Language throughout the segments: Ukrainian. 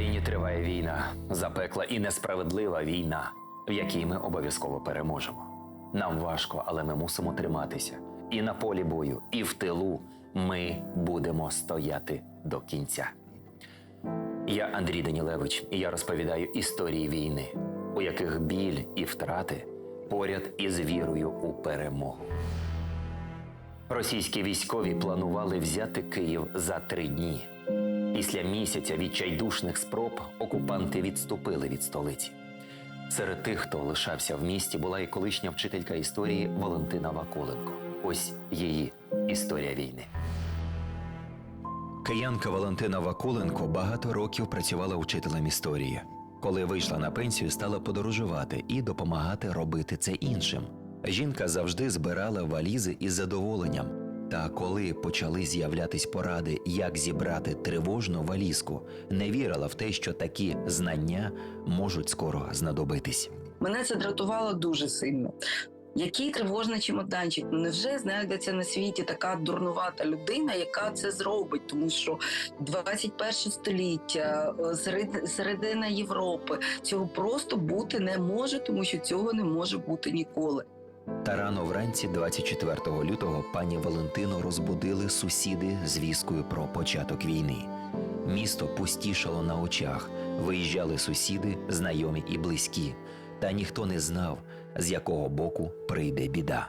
Україні триває війна, запекла і несправедлива війна, в якій ми обов'язково переможемо. Нам важко, але ми мусимо триматися. І на полі бою, і в тилу ми будемо стояти до кінця. Я Андрій Данілевич, і я розповідаю історії війни, у яких біль і втрати поряд із вірою у перемогу. Російські військові планували взяти Київ за три дні. Після місяця відчайдушних спроб окупанти відступили від столиці. Серед тих, хто лишався в місті, була і колишня вчителька історії Валентина Вакуленко. Ось її історія війни. Киянка Валентина Вакуленко багато років працювала вчителем історії. Коли вийшла на пенсію, стала подорожувати і допомагати робити це іншим. Жінка завжди збирала валізи із задоволенням. Та коли почали з'являтись поради, як зібрати тривожну валізку, не вірила в те, що такі знання можуть скоро знадобитись. Мене це дратувало дуже сильно. Який тривожний чемоданчик? Ну, Невже знайдеться на світі така дурнувата людина, яка це зробить? Тому що 21 століття, е, серед- середина Європи цього просто бути не може, тому що цього не може бути ніколи. Та рано вранці, 24 лютого, пані Валентину розбудили сусіди з вісткою про початок війни. Місто пустішало на очах, виїжджали сусіди, знайомі і близькі, та ніхто не знав, з якого боку прийде біда.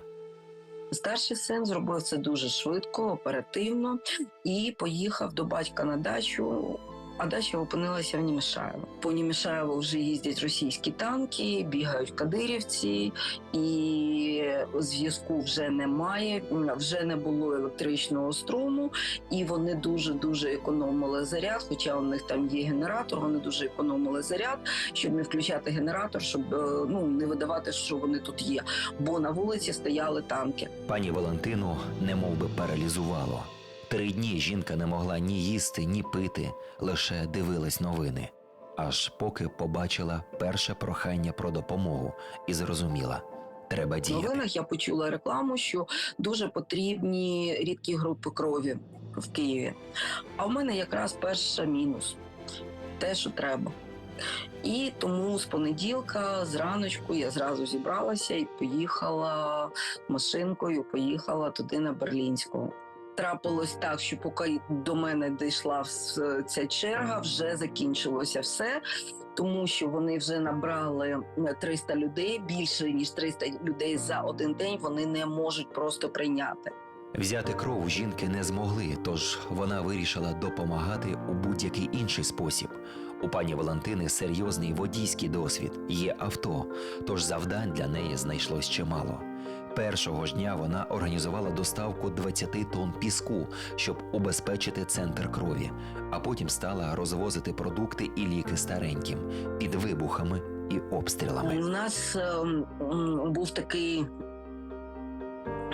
Старший син зробив це дуже швидко, оперативно і поїхав до батька на дачу. А дача опинилася в Німішаєво. По Німішаєву вже їздять російські танки, бігають кадирівці, і зв'язку вже немає. Вже не було електричного струму, і вони дуже дуже економили заряд. Хоча у них там є генератор, вони дуже економили заряд, щоб не включати генератор, щоб е, ну не видавати, що вони тут є. Бо на вулиці стояли танки. Пані Валентину немов би паралізувало. Три дні жінка не могла ні їсти, ні пити, лише дивилась новини. Аж поки побачила перше прохання про допомогу і зрозуміла, треба В новинах я почула рекламу, що дуже потрібні рідкі групи крові в Києві. А в мене якраз перша мінус те, що треба. І тому з понеділка, зраночку, я зразу зібралася і поїхала машинкою, поїхала туди на Берлінського. Трапилось так, що поки до мене дійшла ця черга, вже закінчилося все, тому що вони вже набрали е, 300 людей, більше ніж 300 людей за один день. Вони не можуть просто прийняти. Взяти кров жінки не змогли, тож вона вирішила допомагати у будь-який інший спосіб. У пані Валентини серйозний водійський досвід, є авто, тож завдань для неї знайшлось чимало. Першого ж дня вона організувала доставку 20 тонн піску, щоб убезпечити центр крові, а потім стала розвозити продукти і ліки стареньким під вибухами і обстрілами. У нас ем, був такий.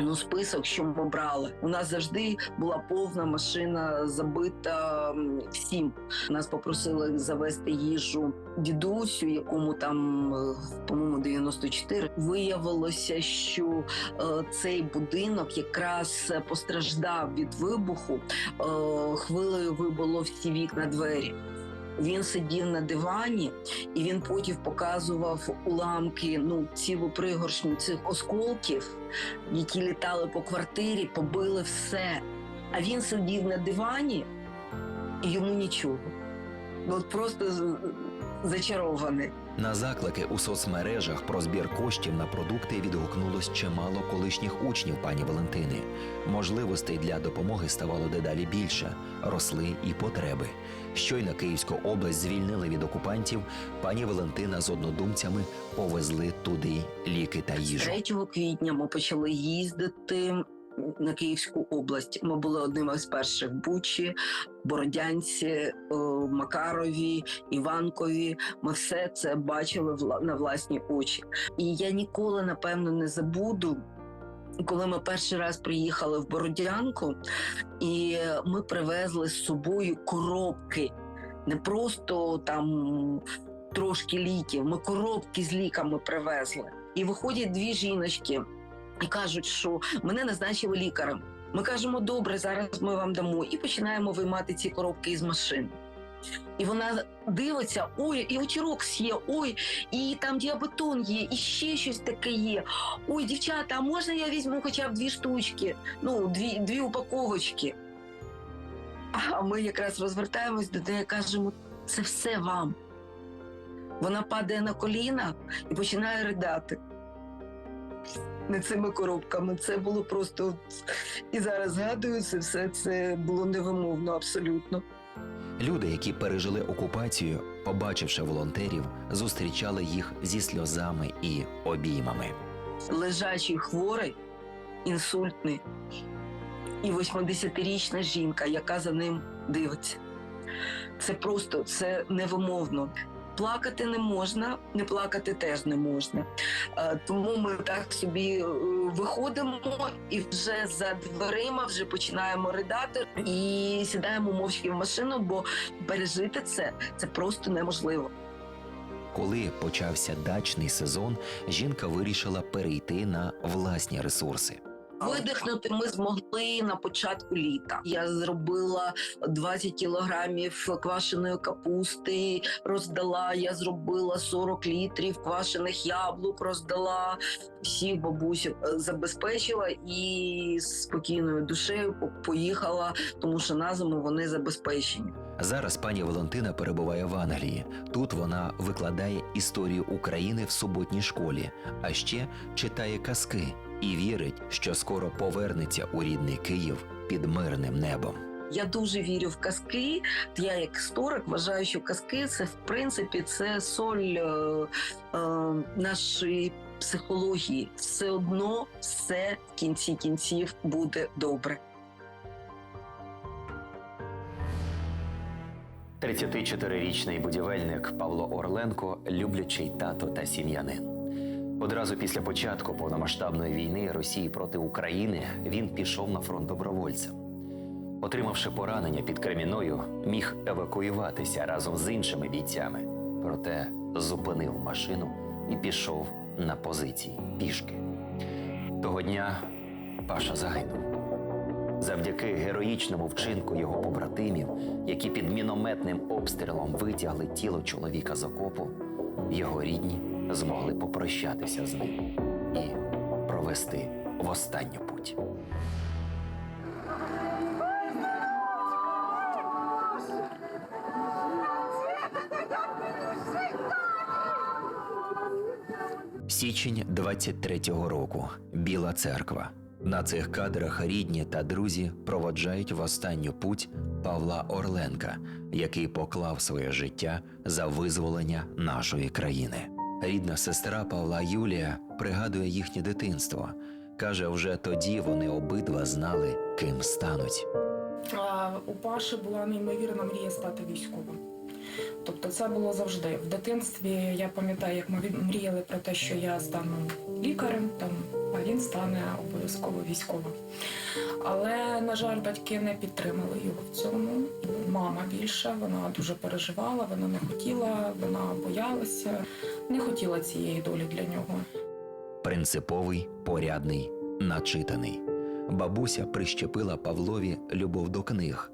Ну, список, що ми брали. У нас завжди була повна машина забита всім. Нас попросили завести їжу дідусю, якому там, е, по-моєму, 94. Виявилося, що е, цей будинок якраз постраждав від вибуху. Е, хвилею вибило всі вікна двері. Він сидів на дивані, і він потім показував уламки, ну цілу пригоршню цих осколків, які літали по квартирі, побили все. А він сидів на дивані і йому нічого. От просто зачарований. На заклики у соцмережах про збір коштів на продукти відгукнулось чимало колишніх учнів пані Валентини. Можливостей для допомоги ставало дедалі більше, росли і потреби. Щойно Київську область звільнили від окупантів, пані Валентина з однодумцями повезли туди ліки та їжу. 3 квітня ми почали їздити на Київську область. Ми були одними з перших Бучі, Бородянці, е, Макарові, Іванкові. Ми все це бачили на власні очі. І я ніколи, напевно, не забуду. Коли ми перший раз приїхали в Бородянку, і ми привезли з собою коробки, не просто там трошки ліків, ми коробки з ліками привезли. І виходять дві жіночки і кажуть, що мене назначили лікарем. Ми кажемо, добре, зараз ми вам дамо, і починаємо виймати ці коробки із машин. І вона дивиться: ой, і очірок є, ой, і там діабетон є, і ще щось таке є. Ой, дівчата, а можна я візьму хоча б дві штучки? Ну, дві, дві упаковочки. А ми якраз розвертаємось до неї кажемо: це все вам. Вона падає на коліна і починає ридати. Не цими коробками. Це було просто. І зараз згадую це все. Це було невимовно абсолютно. Люди, які пережили окупацію, побачивши волонтерів, зустрічали їх зі сльозами і обіймами. Лежачий хворий, інсультний і 80-річна жінка, яка за ним дивиться. Це просто це невимовно. Плакати не можна, не плакати теж не можна. Е, Тому ми так собі е, виходимо і вже за дверима вже починаємо ридати і сідаємо мовчки в машину, бо пережити це це просто неможливо. Коли почався дачний сезон, жінка вирішила перейти на власні ресурси. Видихнути ми змогли на початку літа. Я зробила 20 кілограмів квашеної капусти, роздала. Я зробила 40 літрів квашених яблук, роздала всіх бабусів, е, забезпечила і з спокійною душею поїхала, тому що на зиму вони забезпечені. Зараз пані Валентина перебуває в Англії. Тут вона викладає історію України в суботній школі, а ще читає казки і вірить, що скоро повернеться у рідний Київ під мирним небом. Я дуже вірю в казки. Я як історик вважаю, що казки це в принципі це соль е, е, нашої психології. Все одно все в кінці кінців буде добре. 34-річний будівельник Павло Орленко, люблячий тато та сім'янин. Одразу після початку повномасштабної війни Росії проти України він пішов на фронт добровольцем. Отримавши поранення під Креміною, міг евакуюватися разом з іншими бійцями. Проте зупинив машину і пішов на позиції пішки. Того дня Паша загинув. Завдяки героїчному вчинку його побратимів, які під мінометним обстрілом витягли тіло чоловіка з окопу, його рідні змогли попрощатися з ним і провести в останню путь. Січень 23-го року. Біла церква. На цих кадрах рідні та друзі проводжають в останню путь Павла Орленка, який поклав своє життя за визволення нашої країни. Рідна сестра Павла Юлія пригадує їхнє дитинство. Каже, вже тоді вони обидва знали, ким стануть. А у Паші була неймовірна мрія стати військовим. Тобто це було завжди. В дитинстві я пам'ятаю, як ми мріяли про те, що я стану лікарем, там, а він стане обов'язково військовим. Але, на жаль, батьки не підтримали його в цьому. Мама більше, вона дуже переживала, вона не хотіла, вона боялася, не хотіла цієї долі для нього. Принциповий, порядний, начитаний. Бабуся прищепила Павлові любов до книг.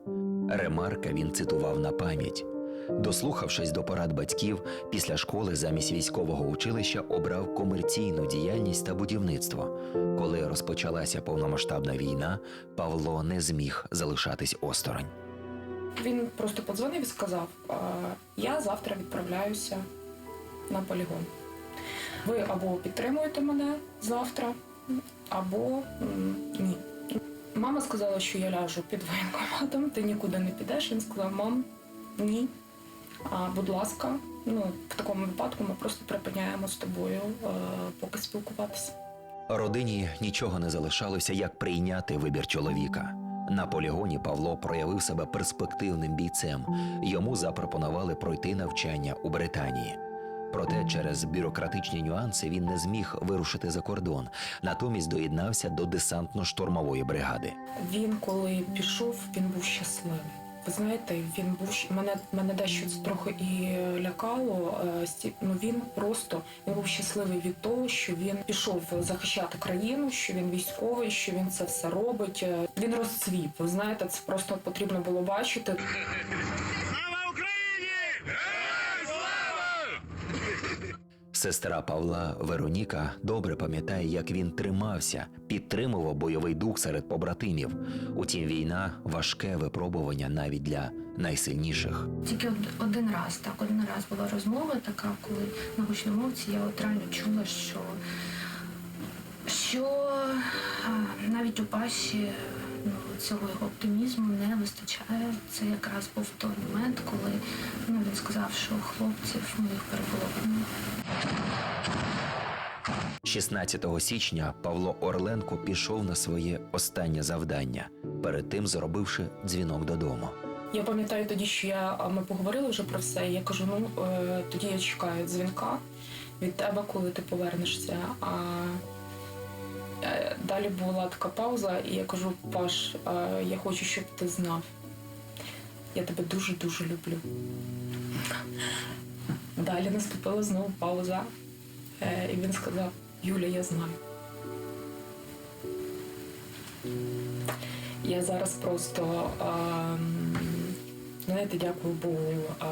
Ремарка він цитував на пам'ять. Дослухавшись до порад батьків, після школи замість військового училища обрав комерційну діяльність та будівництво. Коли розпочалася повномасштабна війна, Павло не зміг залишатись осторонь. Він просто подзвонив і сказав: я завтра відправляюся на полігон. Ви або підтримуєте мене завтра, або ні. Мама сказала, що я ляжу під воєнкоматом, ти нікуди не підеш. Він сказав, мам, ні. А, будь ласка, ну в такому випадку ми просто припиняємо з тобою е, поки спілкуватися. Родині нічого не залишалося, як прийняти вибір чоловіка. На полігоні Павло проявив себе перспективним бійцем. Йому запропонували пройти навчання у Британії. Проте через бюрократичні нюанси він не зміг вирушити за кордон, натомість доєднався до десантно-штурмової бригади. Він коли пішов, він був щасливий. Ви знаєте, він був мене, мене дещо трохи і лякало. е, Ну він просто він був щасливий від того, що він пішов захищати країну, що він військовий, що він це все робить. Е, Він розцвів. Ви знаєте, це просто потрібно було бачити. Слава Україні! Сестра Павла Вероніка добре пам'ятає, як він тримався, підтримував бойовий дух серед побратимів. Утім, війна важке випробування навіть для найсильніших. Тільки один раз, так, один раз була розмова така, коли на гучномовці я от реально чула, що, що навіть у паші цього його оптимізму не вистачає. Це якраз був той момент, коли ну, він сказав, що хлопців моїх переполовину. 16 січня Павло Орленко пішов на своє останнє завдання, перед тим зробивши дзвінок додому. Я пам'ятаю тоді, що я ми поговорили вже про все. Я кажу: ну е, тоді я чекаю дзвінка від тебе, коли ти повернешся. А далі була така пауза, і я кажу: Паш, е, я хочу, щоб ти знав. Я тебе дуже дуже люблю. Далі наступила знову пауза, е, і він сказав: Юля, я знаю. Я зараз просто ем, знаєте, дякую Богу е,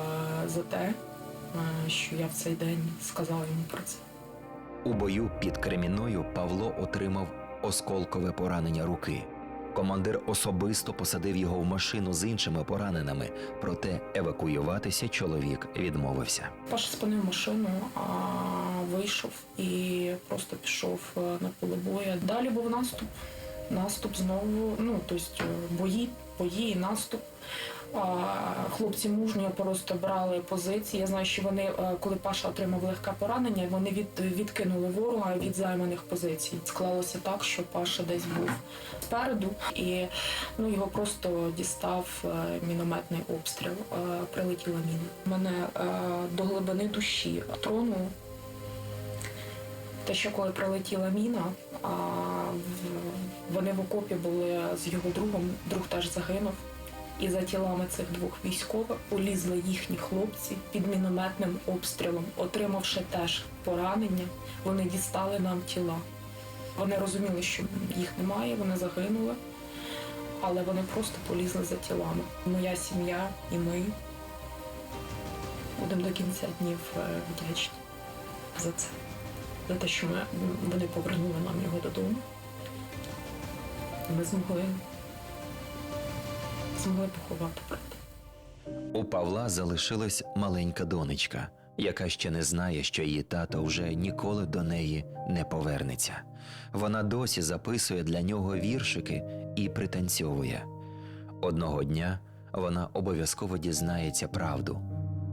за те, е, що я в цей день сказала йому про це. У бою під Кремінною Павло отримав осколкове поранення руки. Командир особисто посадив його в машину з іншими пораненими, проте евакуюватися чоловік відмовився. Паша спинив машину, а вийшов і просто пішов е, на поле бою. Далі був наступ. Наступ знову, ну тобто бої, бої, наступ. Хлопці мужньо просто брали позиції. Я знаю, що вони, е, коли Паша отримав легке поранення, вони від, відкинули ворога від займаних позицій. Склалося так, що Паша десь був спереду, і ну, його просто дістав е, мінометний обстріл. Е, Прилетіла міна. Мене до глибини душі тронуло. Те, що коли прилетіла міна, вони в окопі були з його другом, друг теж загинув. І за тілами цих двох військових полізли їхні хлопці під мінометним обстрілом, отримавши теж поранення, вони дістали нам тіла. Вони розуміли, що їх немає, вони загинули, але вони просто полізли за тілами. Моя сім'я і ми будемо до кінця днів е, вдячні за це за те, що ми, вони повернули нам його додому. Ми змогли, змогли поховати брата. У Павла залишилась маленька донечка, яка ще не знає, що її тато вже ніколи до неї не повернеться. Вона досі записує для нього віршики і пританцьовує. Одного дня вона обов'язково дізнається правду,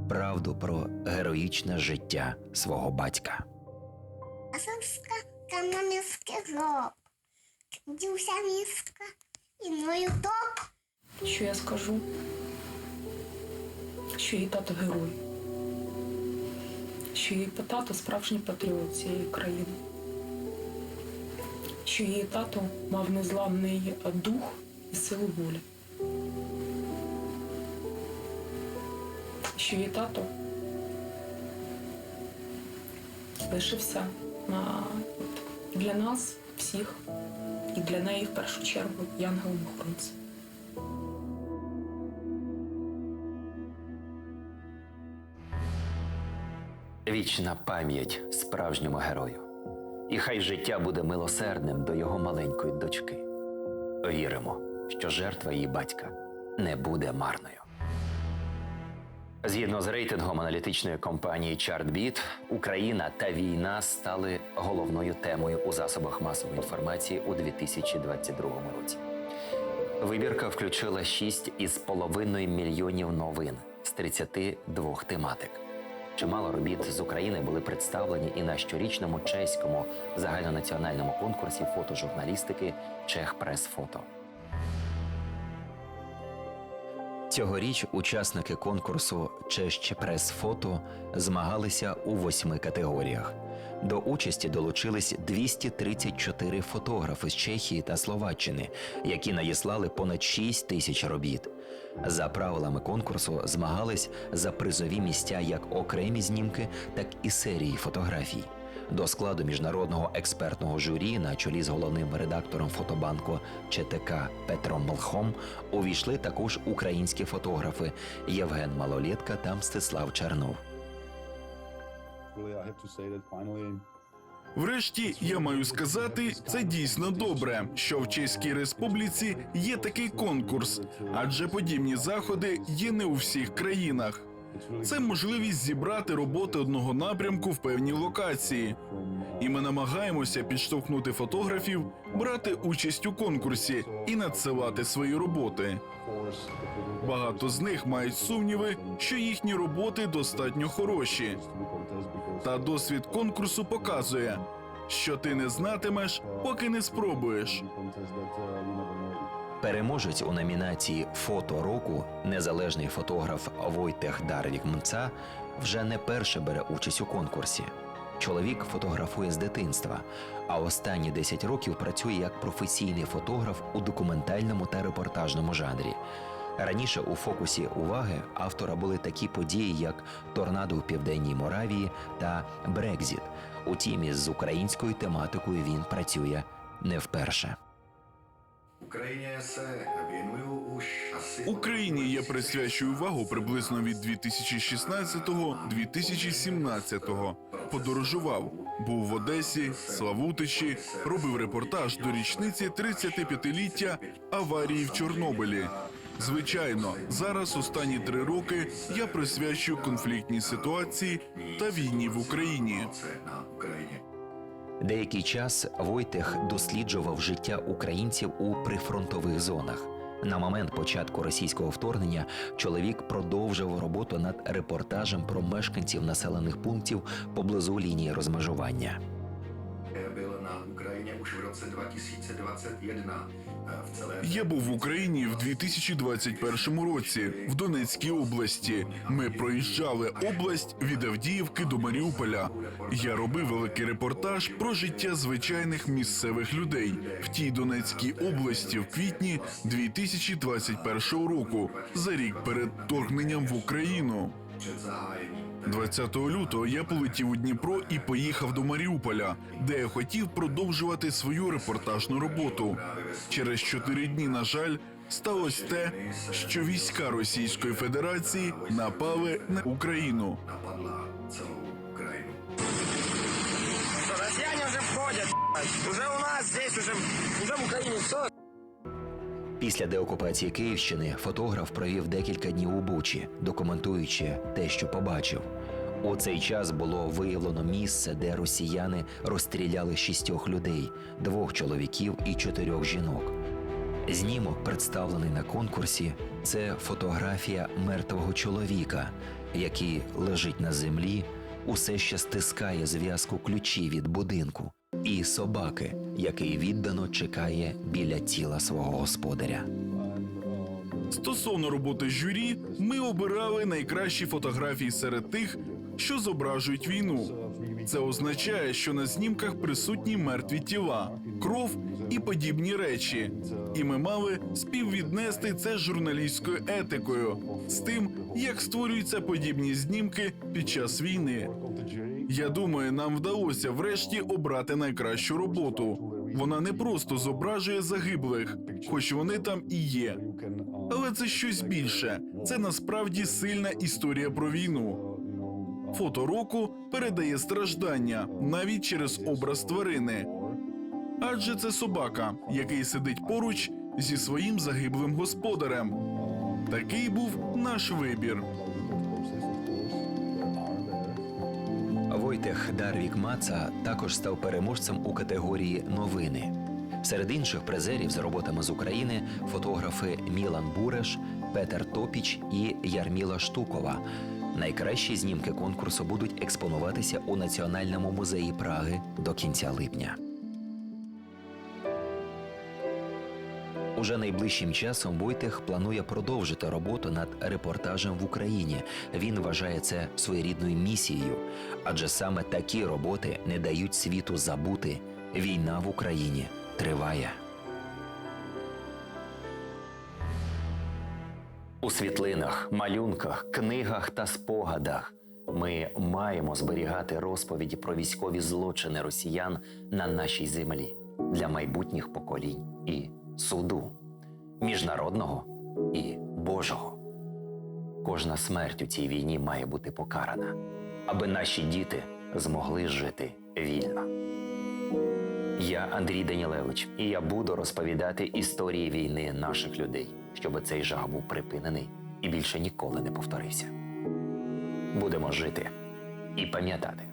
правду про героїчне життя свого батька. Азовська канамівський гроб. Дівся міска і мною топ. Що я скажу? Що її тато герой, що її тато справжній патріот цієї країни, що її тато мав незламний дух і силу волі. Що її тато лишився на для нас всіх і для неї в першу чергу янголом-охоронцем. Вічна пам'ять справжньому герою. І хай життя буде милосердним до його маленької дочки. Віримо, що жертва її батька не буде марною. Згідно з рейтингом аналітичної компанії ChartBeat, Україна та війна стали головною темою у засобах масової інформації у 2022 році. Вибірка включила 6 із половиною мільйонів новин з 32 тематик. Чимало робіт з України були представлені і на щорічному чеському загальнонаціональному конкурсі фотожурналістики Чех Прес Фото. Цьогоріч учасники конкурсу Честь Прес Фото змагалися у восьми категоріях. До участі долучились 234 фотографи з Чехії та Словаччини, які надіслали понад 6 тисяч робіт. За правилами конкурсу змагались за призові місця як окремі знімки, так і серії фотографій. До складу міжнародного експертного журі на чолі з головним редактором фотобанку ЧТК Петром Мелхом увійшли також українські фотографи Євген Малолєтка та Мстислав Чернов. Врешті я маю сказати, це дійсно добре, що в Чеській Республіці є такий конкурс, адже подібні заходи є не у всіх країнах. Це можливість зібрати роботи одного напрямку в певній локації, і ми намагаємося підштовхнути фотографів брати участь у конкурсі і надсилати свої роботи. Багато з них мають сумніви, що їхні роботи достатньо хороші. Та досвід конкурсу показує, що ти не знатимеш, поки не спробуєш. Переможець у номінації Фото року незалежний фотограф Войтех Дарвік Мца вже не перше бере участь у конкурсі. Чоловік фотографує з дитинства, а останні 10 років працює як професійний фотограф у документальному та репортажному жанрі. Раніше у фокусі уваги автора були такі події, як торнадо у південній Моравії та Брекзіт. Утім, із українською тематикою він працює не вперше. Україні я присвячую увагу приблизно від 2016-2017. Подорожував, був в Одесі, Славутичі, робив репортаж до річниці 35-ліття аварії в Чорнобилі. Звичайно, зараз останні три роки я присвячую конфліктній ситуації та війні в Україні. Деякий час Войтех досліджував життя українців у прифронтових зонах. На момент початку російського вторгнення чоловік продовжував роботу над репортажем про мешканців населених пунктів поблизу лінії розмежування. Я був в Україні в 2021 році в Донецькій області. Ми проїжджали область від Авдіївки до Маріуполя. Я робив великий репортаж про життя звичайних місцевих людей в тій Донецькій області в квітні 2021 року, за рік перед вторгненням в Україну. Před 20 лютого я полетів у Дніпро і поїхав до Маріуполя, де я хотів продовжувати свою репортажну роботу. Через чотири дні, на жаль, сталося те, що війська Російської Федерації напали на Україну. celou Ukrajinu. Россияне уже. Уже у нас здесь, уже, уже в Украине все. Після деокупації Київщини фотограф провів декілька днів у Бучі, документуючи те, що побачив. У цей час було виявлено місце, де росіяни розстріляли шістьох людей, двох чоловіків і чотирьох жінок. Знімок, представлений на конкурсі, це фотографія мертвого чоловіка, який лежить на землі, усе ще стискає зв'язку ключі від будинку, і собаки, який віддано чекає біля тіла свого господаря. Стосовно роботи журі, ми обирали найкращі фотографії серед тих, що зображують війну. Це означає, що на знімках присутні мертві тіла, кров і подібні речі. І ми мали співвіднести це з журналістською етикою, з тим, як створюються подібні знімки під час війни. Я думаю, нам вдалося врешті обрати найкращу роботу. Вона не просто зображує загиблих, хоч вони там і є. Але це щось більше. Це насправді сильна історія про війну. Фото року передає страждання навіть через образ тварини. Адже це собака, який сидить поруч зі своїм загиблим господарем. Такий був наш вибір. Войтех Дарвік Маца також став переможцем у категорії новини. Серед інших призерів за роботами з України фотографи Мілан Буреш, Петер Топіч і Ярміла Штукова. Найкращі знімки конкурсу будуть експонуватися у Національному музеї Праги до кінця липня. Уже найближчим часом Войтех планує продовжити роботу над репортажем в Україні. Він вважає це своєрідною місією, адже саме такі роботи не дають світу забути. Війна в Україні триває. У світлинах, малюнках, книгах та спогадах ми маємо зберігати розповіді про військові злочини росіян на нашій землі для майбутніх поколінь і суду міжнародного і Божого. Кожна смерть у цій війні має бути покарана, аби наші діти змогли жити вільно. Я Андрій Данілевич, і я буду розповідати історії війни наших людей, щоб цей жах був припинений і більше ніколи не повторився. Будемо жити і пам'ятати.